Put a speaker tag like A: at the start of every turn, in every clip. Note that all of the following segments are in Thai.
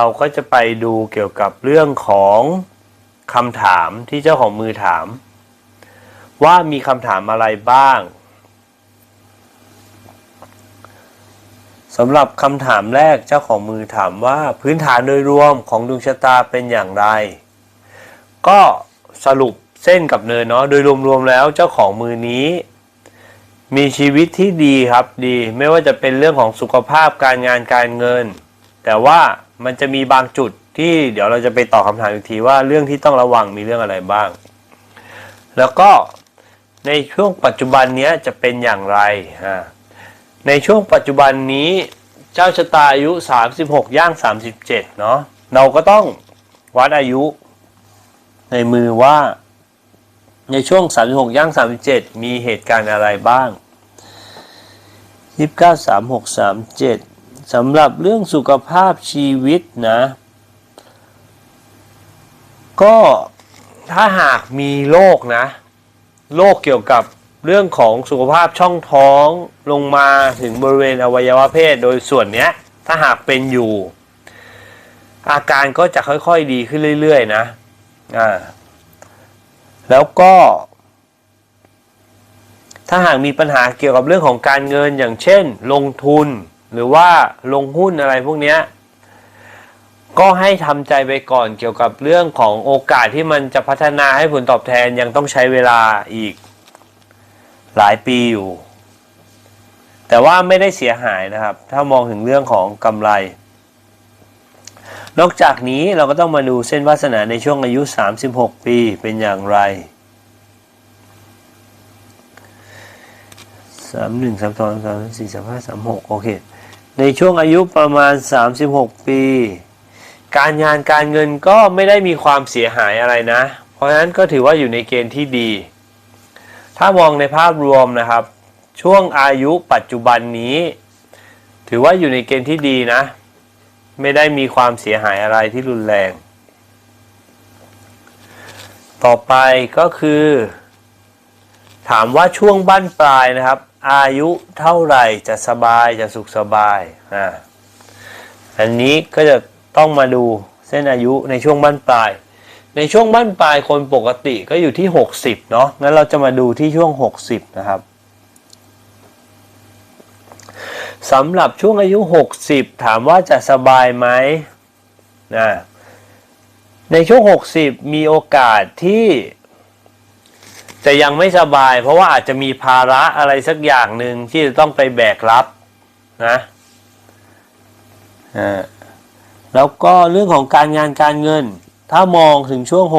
A: เราก็จะไปดูเกี่ยวกับเรื่องของคำถามที่เจ้าของมือถาม ว่ามีคำถามอะไรบ้างสำหรับคำถามแรกเจ้าของมือถามว่าพื้นฐานโดยรวมของดวงชะตาเป็นอย่างไร ก็สรุปเส้นกับเนินเนาะโดยรวมๆแล้วเจ้าของมือนี้ มีชีวิตที่ดีครับดี ไม่ว่าจะเป็นเรื่องของสุขภาพการงานการเงิน แต่ว่ามันจะมีบางจุดที่เดี๋ยวเราจะไปตอบคำถามอีกทีว่าเรื่องที่ต้องระวังมีเรื่องอะไรบ้าง แล้วก็ในช่วงปัจจุบันนี้จะเป็นอย่างไรอ่าในช่วงปัจจุบันนี้เจ้าชะตาอายุ 36 ย่าง 37 เนาะเราก็ต้องวัดอายุ ในมือว่า ในช่วง 36 ย่าง 37 มีเหตุการณ์อะไรบ้าง 29 36 37 สำหรับเรื่องสุขภาพชีวิตนะ ก็ถ้าหากมีโรคนะโรคเกี่ยวกับเรื่องของสุขภาพช่องท้องลงมาถึงบริเวณอวัยวะเพศโดยส่วนเนี้ยถ้าหากเป็นอยู่ อาการก็จะค่อยๆดีขึ้นเรื่อยๆนะอ่าแล้วก็ ถ้าหากมีปัญหาเกี่ยวกับเรื่องของการเงินอย่างเช่น ลงทุน หรือว่าลงหุ้นอะไรพวกเนี้ยก็ให้ทำใจไปก่อนเกี่ยวกับเรื่องของโอกาสที่มันจะพัฒนาให้ผลตอบแทนยังต้องใช้เวลาอีกหลายปีอยู่ แต่ว่าไม่ได้เสียหายนะครับ ถ้ามองถึงเรื่องของกำไร นอกจากนี้เราก็ต้องมาดูเส้นวาสนาในช่วงอายุ 36 ปีเป็นอย่างไรสามหนึ่งสามสองสามสี่สามห้าสามหกโอเค ในช่วงอายุประมาณ 36 ปี การงานการเงินก็ไม่ได้มีความเสียหายอะไรนะ เพราะฉะนั้นก็ถือว่าอยู่ในเกณฑ์ที่ดี ถ้ามองในภาพรวมนะครับ ช่วงอายุปัจจุบันนี้ ถือว่าอยู่ในเกณฑ์ที่ดีนะ ไม่ได้มีความเสียหายอะไรที่รุนแรง ต่อไปก็คือ ถามว่าช่วงบั้นปลายนะครับ อายุเท่าไหร่จะสบายจะสุขสบายอ่าอันนี้ก็จะต้องมาดูเส้นอายุในช่วงบั้นปลาย ในช่วงบั้นปลายคนปกติก็อยู่ที่ 60เนาะงั้นเราจะมาดูที่ช่วง 60 นะครับสำหรับช่วงอายุ 60 ถามว่าจะสบายไหมนะในช่วง 60 มีโอกาสที่ จะยังไม่สบาย เพราะว่าอาจจะมีภาระอะไรสักอย่างหนึ่งที่จะต้องไปแบกรับนะแล้วก็เรื่องของการงานการเงิน ถ้ามองถึงช่วง 60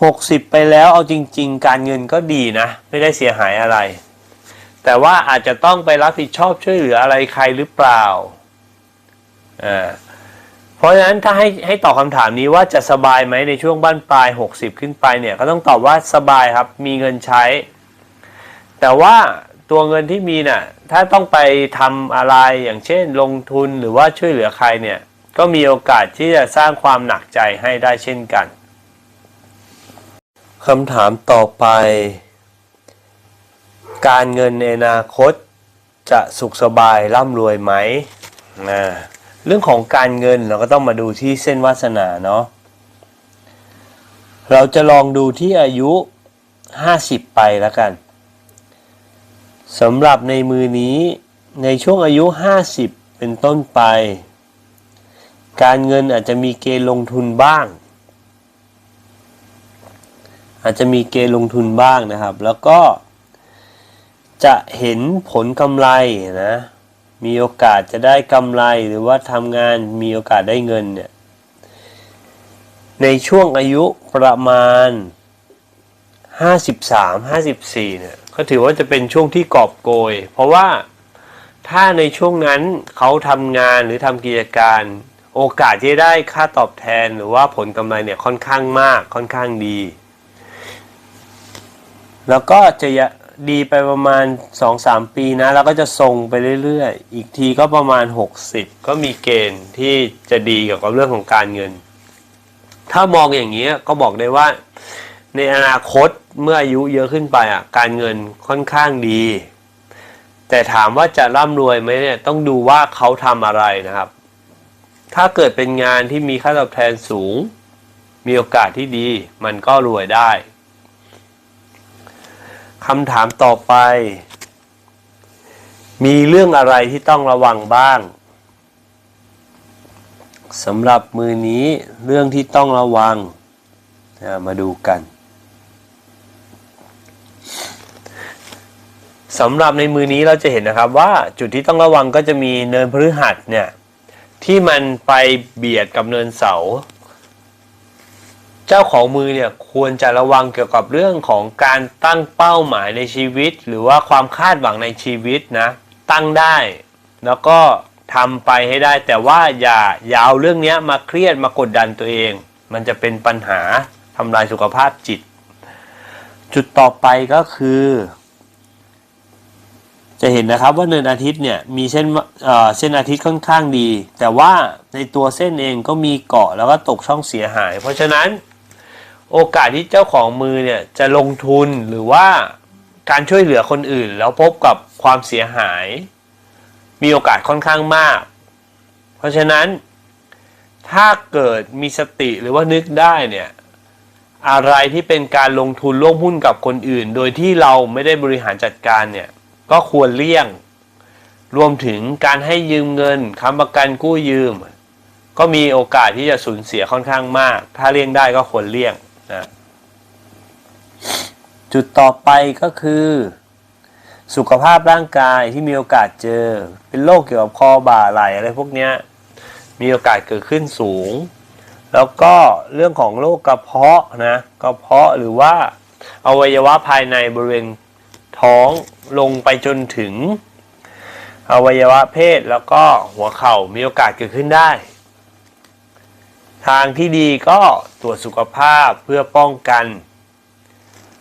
A: 60 ไปแล้วเอาจริง ๆ การเงินก็ดีนะ ไม่ได้เสียหายอะไร แต่ว่าอาจจะต้องไปรับผิดชอบช่วยเหลืออะไรใครหรือเปล่าอ่า เพราะฉะนั้นถ้าให้ให้ตอบคำถามนี้ว่าจะสบายไหมในช่วงบ้านปลาย 60 ขึ้นไปเนี่ยก็ต้องตอบว่าสบายครับมีเงินใช้ แต่ว่าตัวเงินที่มีน่ะถ้าต้องไปทำอะไรอย่างเช่น ลงทุนหรือว่าช่วยเหลือใครเนี่ยก็มีโอกาสที่จะสร้างความหนักใจให้ได้เช่นกันคำถามต่อไป การเงินในอนาคตจะสุขสบายร่ำรวยไหมนะ เรื่องของการเงินเราก็ต้องมาดูที่เส้นวาสนาเนาะเราจะลองดูที่อายุ 50 ไปแล้วกันสำหรับในมือนี้ในช่วงอายุ 50 เป็นต้นไป การเงินอาจจะมีเกณฑ์ลงทุนบ้าง อาจจะมีเกณฑ์ลงทุนบ้างนะครับ แล้วก็จะเห็นผลกำไรนะ มีโอกาสจะได้กำไรหรือว่าทำงานมีโอกาสได้เงินเนี่ยในช่วงอายุประมาณ 53 54เนี่ยก็ถือว่าจะเป็นช่วงที่กอบโกย เพราะว่าถ้าในช่วงนั้นเขาทำงานหรือทำกิจการ โอกาสที่ได้ค่าตอบแทนหรือว่าผลกำไรเนี่ยค่อนข้างมากค่อนข้างดี แล้วก็จะ ดีไปประมาณ 2-3 ปีนะ แล้วก็จะทรงไปเรื่อยๆ อีกทีก็ประมาณ 60 ก็มีเกณฑ์ที่จะดีเกี่ยวกับเรื่องของการเงิน ถ้ามองอย่างนี้ก็บอกได้ว่า ในอนาคตเมื่ออายุเยอะขึ้นไปอะการเงินค่อนข้างดี แต่ถามว่าจะร่ำรวยไหมเนี่ยต้องดูว่าเขาทำอะไรนะครับ ถ้าเกิดเป็นงานที่มีค่าตอบแทนสูง มีโอกาสที่ดี มันก็รวยได้ คำถามต่อไป มีเรื่องอะไรที่ต้องระวังบ้างสำหรับมือนี้เรื่องที่ต้องระวังมาดูกันสำหรับในมือนี้เราจะเห็นนะครับว่าจุดที่ต้องระวังก็จะมีเนินพฤหัสเนี่ยที่มันไปเบียดกับเนินเสา จ้าของมือเนี่ยควรจะระวังเกี่ยวกับเรื่องของการตั้งเป้าหมายในชีวิต หรือว่าความคาดหวังในชีวิตนะตั้งได้ แล้วก็ทำไปให้ได้ แต่ว่าอย่าอย่าเอาเรื่องนี้มาเครียดมากดดันตัวเอง มันจะเป็นปัญหาทำลายสุขภาพจิต จุดต่อไปก็คือ จะเห็นนะครับว่าเนินอาทิตย์เนี่ยมีเส้นเอ่อเส้นอาทิตย์ค่อนข้างดี แต่ว่าในตัวเส้นเองก็มีเกาะแล้วก็ตกช่องเสียหาย เพราะฉะนั้น โอกาสที่เจ้าของมือเนี่ยจะลงทุนหรือว่าการช่วยเหลือคนอื่น แล้วพบกับความเสียหาย มีโอกาสค่อนข้างมาก เพราะฉะนั้นถ้าเกิดมีสติหรือว่านึกได้เนี่ยอะไรที่เป็นการลงทุนร่วมหุ้นกับคนอื่น โดยที่เราไม่ได้บริหารจัดการเนี่ยก็ควรเลี่ยง รวมถึงการให้ยืมเงินค้ำประกันกู้ยืม ก็มีโอกาสที่จะสูญเสียค่อนข้างมาก ถ้าเลี่ยงได้ก็ควรเลี่ยง นะจุดต่อไปก็คือ สุขภาพร่างกายที่มีโอกาสเจอ เป็นโรคเกี่ยวกับคอบ่าไหล่อะไรพวกเนี้ยมีโอกาสเกิดขึ้นสูง แล้วก็เรื่องของโรคกระเพาะนะกระเพาะหรือว่าอวัยวะภายในบริเวณท้องลงไปจนถึง อวัยวะเพศแล้วก็หัวเข่ามีโอกาสเกิดขึ้นได้ ทางที่ดีก็ตรวจสุขภาพเพื่อป้องกัน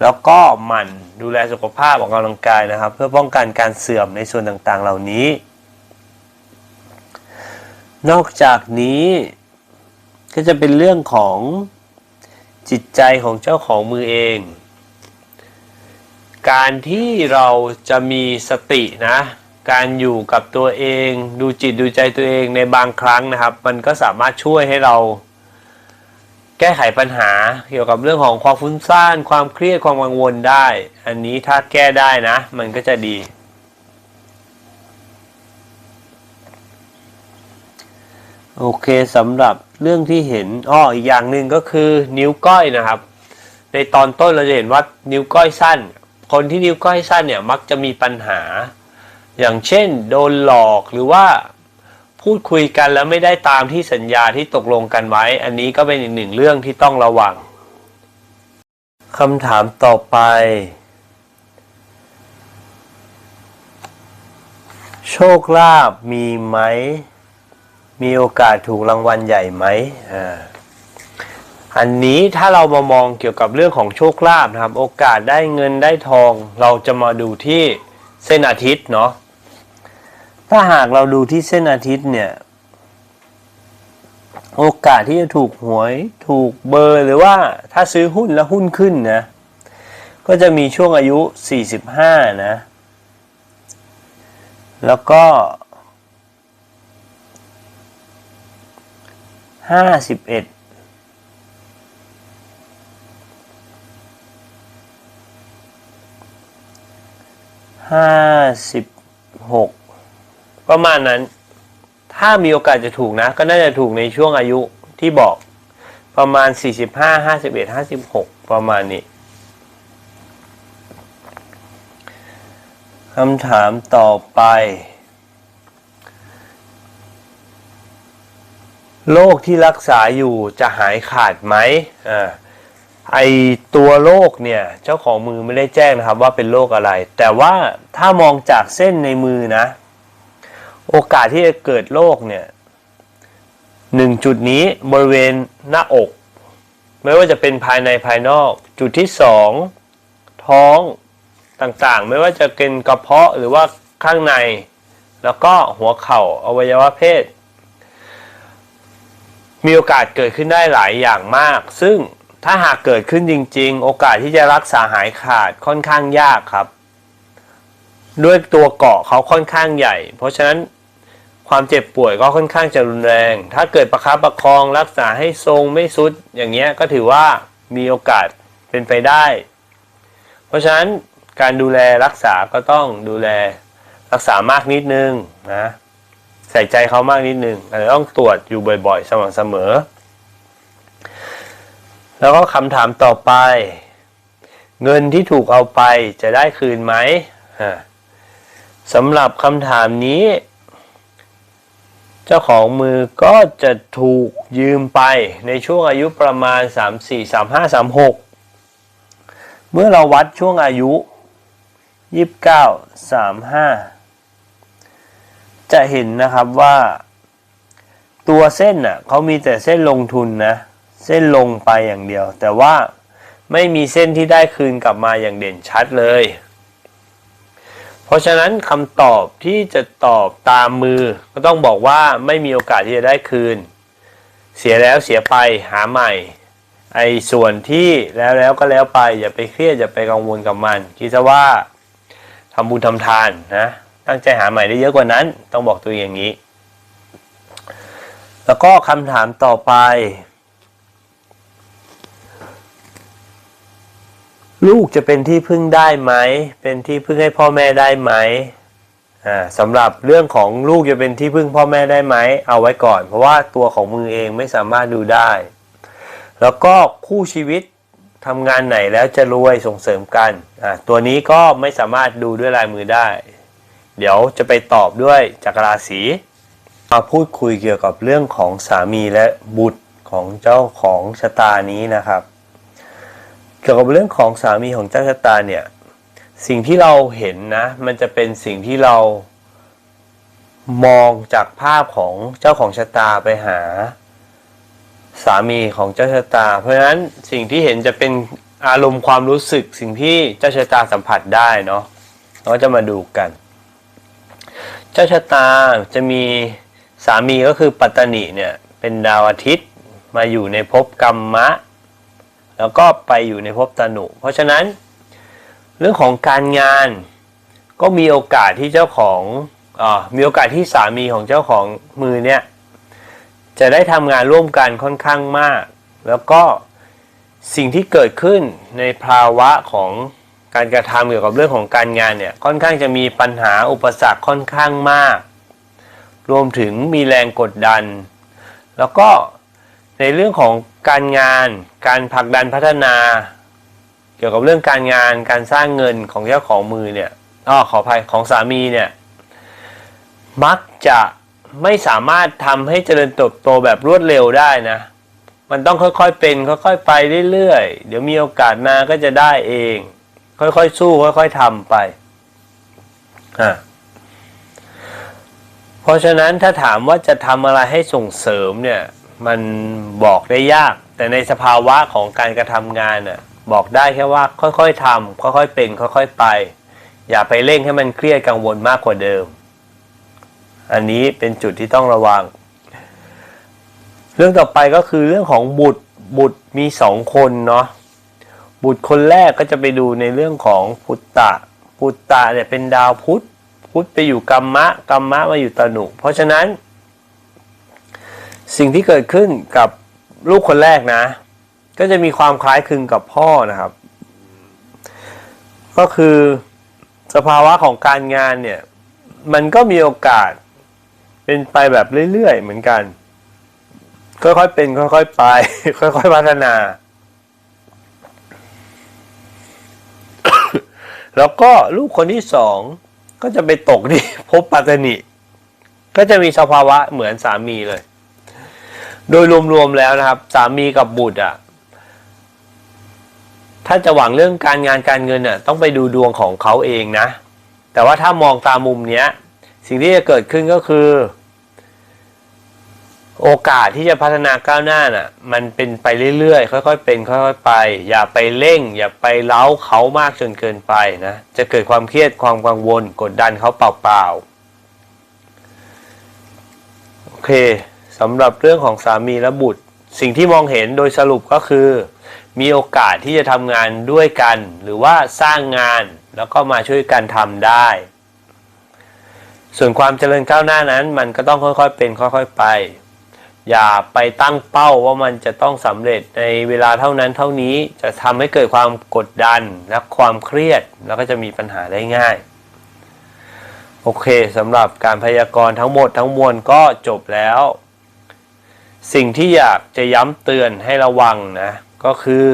A: แล้วก็หมั่นดูแลสุขภาพออกกำลังกายนะครับ เพื่อป้องกันการเสื่อมในส่วนต่างๆ เหล่านี้ นอกจากนี้ก็จะเป็นเรื่องของจิตใจของเจ้าของมือเอง การที่เราจะมีสตินะ การอยู่กับตัวเอง ดูจิตดูใจตัวเองในบางครั้งนะครับ มันก็สามารถช่วยให้เรา แก้ไขปัญหาเกี่ยวกับเรื่องของความฟุ้งซ่าน ความเครียดความกังวลได้ อันนี้ถ้าแก้ได้นะ มันก็จะดี โอเคสำหรับเรื่องที่เห็นอ้ออีกอย่างหนึ่งก็คือนิ้วก้อยนะครับ ในตอนต้นเราจะเห็นว่านิ้วก้อยสั้น คนที่นิ้วก้อยสั้นเนี่ยมักจะมีปัญหา อย่างเช่น โดนหลอกหรือว่า พูดคุยกันแล้วไม่ได้ตามที่สัญญาที่ตกลงกันไว้ อันนี้ก็เป็นอีกหนึ่งเรื่องที่ต้องระวังคำถามต่อไป โชคลาภมีไหม มีโอกาสถูกรางวัลใหญ่ไหมอ่าอันนี้ถ้าเรามามองเกี่ยวกับเรื่องของโชคลาภนะครับ โอกาสได้เงินได้ทอง เราจะมาดูที่เส้นอาทิตย์เนาะ ถ้าหากเราดูที่เส้นอาทิตย์เนี่ย โอกาสที่จะถูกหวย ถูกเบอร์หรือว่าถ้าซื้อหุ้นแล้วหุ้นขึ้นนะ ก็จะมีช่วงอายุ 45 นะ แล้วก็ห้าสิบเอ็ดห้าสิบหก ประมาณนั้น ถ้ามีโอกาสจะถูกนะ ก็น่าจะถูกในช่วงอายุที่บอกประมาณสี่สิบห้าห้าสิบเอ็ดห้าสิบหกประมาณนี้คำถามต่อไป โรคที่รักษาอยู่จะหายขาดไหมอ่าไอตัวโรคเนี่ย เจ้าของมือไม่ได้แจ้งนะครับว่าเป็นโรคอะไร แต่ว่าถ้ามองจากเส้นในมือนะ โอกาสที่จะเกิดโรคเนี่ยหนึ่งจุดนี้บริเวณหน้าอก ไม่ว่าจะเป็นภายในภายนอก จุดที่สองท้องต่างๆ ไม่ว่าจะเป็นกระเพาะหรือว่าข้างใน แล้วก็หัวเข่าอวัยวะเพศ มีโอกาสเกิดขึ้นได้หลายอย่างมาก ซึ่งถ้าหากเกิดขึ้นจริง ๆ โอกาสที่จะรักษาหายขาดค่อนข้างยากครับ ด้วยตัวเกาะเขาค่อนข้างใหญ่ เพราะฉะนั้น ความเจ็บป่วยก็ค่อนข้างจะรุนแรง ถ้าเกิดประคับประคองรักษาให้ทรงไม่สุด อย่างเงี้ยก็ถือว่ามีโอกาสเป็นไปได้ เพราะฉะนั้นการดูแลรักษาก็ต้องดูแลรักษามากนิดนึงนะ ใส่ใจเขามากนิดนึงอาจจะต้องตรวจอยู่บ่อยๆ สม่ำเสมอ แล้วก็คำถามต่อไป เงินที่ถูกเอาไปจะได้คืนไหมสำหรับคำถามนี้ เจ้าของมือก็จะถูกยืมไปในช่วงอายุประมาณ 3 4 3 5 3 6 เมื่อเราวัดช่วงอายุ 29 35 จะเห็นนะครับว่า ตัวเส้นน่ะเขามีแต่เส้นลงทุนนะ เส้นลงไปอย่างเดียว แต่ว่าไม่มีเส้นที่ได้คืนกลับมาอย่างเด่นชัดเลย เพราะฉะนั้นคำตอบที่จะตอบตามมือ ก็ต้องบอกว่าไม่มีโอกาสที่จะได้คืน เสียแล้วเสียไปหาใหม่ ไอ้ส่วนที่แล้วแล้วก็แล้วไป อย่าไปเครียดอย่าไปกังวลกับมัน คิดซะว่าทำบุญทำทานนะตั้งใจหาใหม่ได้เยอะกว่านั้น ต้องบอกตัวเองอย่างนี้ แล้วก็คำถามต่อไป ลูกจะเป็นที่พึ่งได้ไหม เป็นที่พึ่งให้พ่อแม่ได้ไหมอ่าสำหรับเรื่องของลูกจะเป็นที่พึ่งพ่อแม่ได้ไหม เอาไว้ก่อน เพราะว่าตัวของมือเองไม่สามารถดูได้ แล้วก็คู่ชีวิตทำงานไหนแล้วจะรวยส่งเสริมกันอ่าตัวนี้ก็ไม่สามารถดูด้วยลายมือได้ เดี๋ยวจะไปตอบด้วยจักรราศีมาพูดคุยเกี่ยวกับเรื่องของสามีและบุตรของเจ้าของชะตานี้นะครับ กี่ยวกับเรื่องของสามีของเจ้าชะตาเนี่ย สิ่งที่เราเห็นนะ มันจะเป็นสิ่งที่เรามองจากภาพของเจ้าของชะตาไปหา สามีของเจ้าชะตา เพราะฉะนั้นสิ่งที่เห็นจะเป็นอารมณ์ความรู้สึกสิ่งที่เจ้าชะตาสัมผัสได้เนาะเราจะมาดูกัน เจ้าชะตาจะมีสามีก็คือปัตตนิเนี่ยเป็นดาวอาทิตย์มาอยู่ในภพกรรมะ แล้วก็ไปอยู่ในภพตนุ เพราะฉะนั้น เรื่องของการงานก็มีโอกาสที่เจ้าของอมีโอกาสที่สามีของเจ้าของมือเนี่ยจะได้ทำงานร่วมกันค่อนข้างมาก แล้วก็สิ่งที่เกิดขึ้นในภาวะของการกระทำเกี่ยวกับเรื่องของการงานเนี่ยค่อนข้างจะมีปัญหาอุปสรรคค่อนข้างมาก รวมถึงมีแรงกดดัน แล้วก็ ในเรื่องของการงาน การผลักดันพัฒนา เกี่ยวกับเรื่องการงานการสร้างเงินของเจ้าของมือเนี่ยอ้อขออภัยของสามีเนี่ยมักจะไม่สามารถทำให้เจริญเติบโตแบบรวดเร็วได้นะ มันต้องค่อยๆเป็น ค่อยๆไปเรื่อยๆ เดี๋ยวมีโอกาสมาก็จะได้เอง ค่อยๆสู้ ค่อยๆทำไปอะเพราะฉะนั้นถ้าถามว่าจะทำอะไรให้ส่งเสริมเนี่ย มันบอกได้ยาก แต่ในสภาวะของการกระทำงานน่ะบอกได้แค่ว่าค่อยๆทำค่อยๆเป็น ค่อยๆไป อย่าไปเร่งให้มันเครียดกังวลมากกว่าเดิม อันนี้เป็นจุดที่ต้องระวัง เรื่องต่อไปก็คือเรื่องของบุตรบุตรมีสองคนเนาะบุตรคนแรกก็จะไปดูในเรื่องของพุตตะพุตตะเนี่ยเป็นดาวพุธพุธไปอยู่กัมมะกัมมะมาอยู่ตนุ เพราะฉะนั้น สิ่งที่เกิดขึ้นกับลูกคนแรกนะ ก็จะมีความคล้ายคลึงกับพ่อนะครับ ก็คือสภาวะของการงานเนี่ย มันก็มีโอกาส เป็นไปแบบเรื่อยๆเหมือนกัน ค่อยๆเป็น ค่อยๆไป ค่อยๆพัฒนา แล้วก็ลูกคนที่สองก็จะไปตกที่ภพปัตตนิก็จะมีสภาวะเหมือนสามีเลย โดยรวมๆแล้วนะครับ สามีกับบุตรอะถ้าจะหวังเรื่องการงานการเงินอะต้องไปดูดวงของเขาเองนะ แต่ว่าถ้ามองตามมุมเนี้ย สิ่งที่จะเกิดขึ้นก็คือ โอกาสที่จะพัฒนาก้าวหน้าน่ะ มันเป็นไปเรื่อยๆ ค่อยๆ เป็นค่อยๆไป อย่าไปเร่ง อย่าไปเล้าเขามากจนเกินไปนะ จะเกิดความเครียดความกังวล กดดันเขาเปล่าๆ โอเค สำหรับเรื่องของสามีและบุตร สิ่งที่มองเห็นโดยสรุปก็คือ มีโอกาสที่จะทำงานด้วยกัน หรือว่าสร้างงานแล้วก็มาช่วยกันทำได้ ส่วนความเจริญก้าวหน้านั้น มันก็ต้องค่อยๆเป็นค่อยๆไป อย่าไปตั้งเป้าว่ามันจะต้องสำเร็จในเวลาเท่านั้นเท่านี้จะทำให้เกิดความกดดันและความเครียดแล้วก็จะมีปัญหาได้ง่ายโอเคสำหรับการพยากรณ์ทั้งหมดทั้งมวลก็จบแล้ว สิ่งที่อยากจะย้ำเตือนให้ระวังนะก็คือ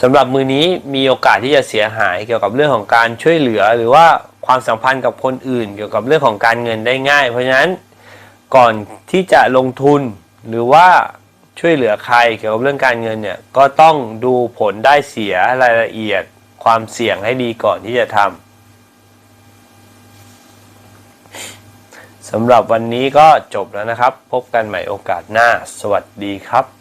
A: สำหรับมือนี้มีโอกาสที่จะเสียหายเกี่ยวกับเรื่องของการช่วยเหลือ หรือว่าความสัมพันธ์กับคนอื่น เกี่ยวกับเรื่องของการเงินได้ง่าย เพราะฉะนั้นก่อนที่จะลงทุนหรือว่าช่วยเหลือใครเกี่ยวกับเรื่องการเงินเนี่ยก็ต้องดูผลได้เสียรายละเอียดความเสี่ยงให้ดีก่อนที่จะทำ สำหรับวันนี้ก็จบแล้วนะครับ พบกันใหม่โอกาสหน้า สวัสดีครับ